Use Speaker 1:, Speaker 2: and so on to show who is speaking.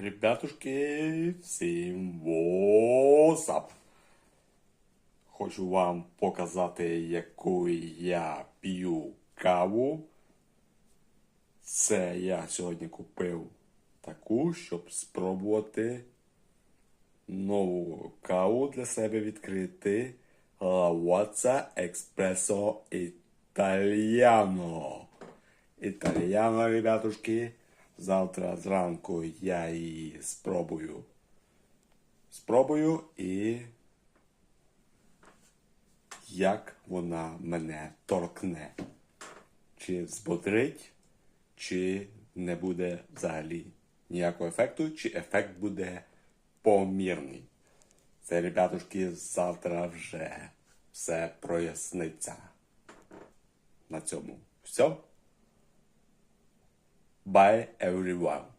Speaker 1: Ребятушки, всім восап! Хочу вам показати, яку я п'ю каву. Це я сьогодні купив таку, щоб спробувати нову каву для себе відкрити. Lavazza Espresso Italiano. Італіано, ребятушки. Завтра зранку я її спробую. Спробую і як вона мене торкне. Чи збодрить, чи не буде взагалі ніякого ефекту, чи ефект буде помірний. Це, ребятушки, завтра вже все проясниться. На цьому все. by everyone.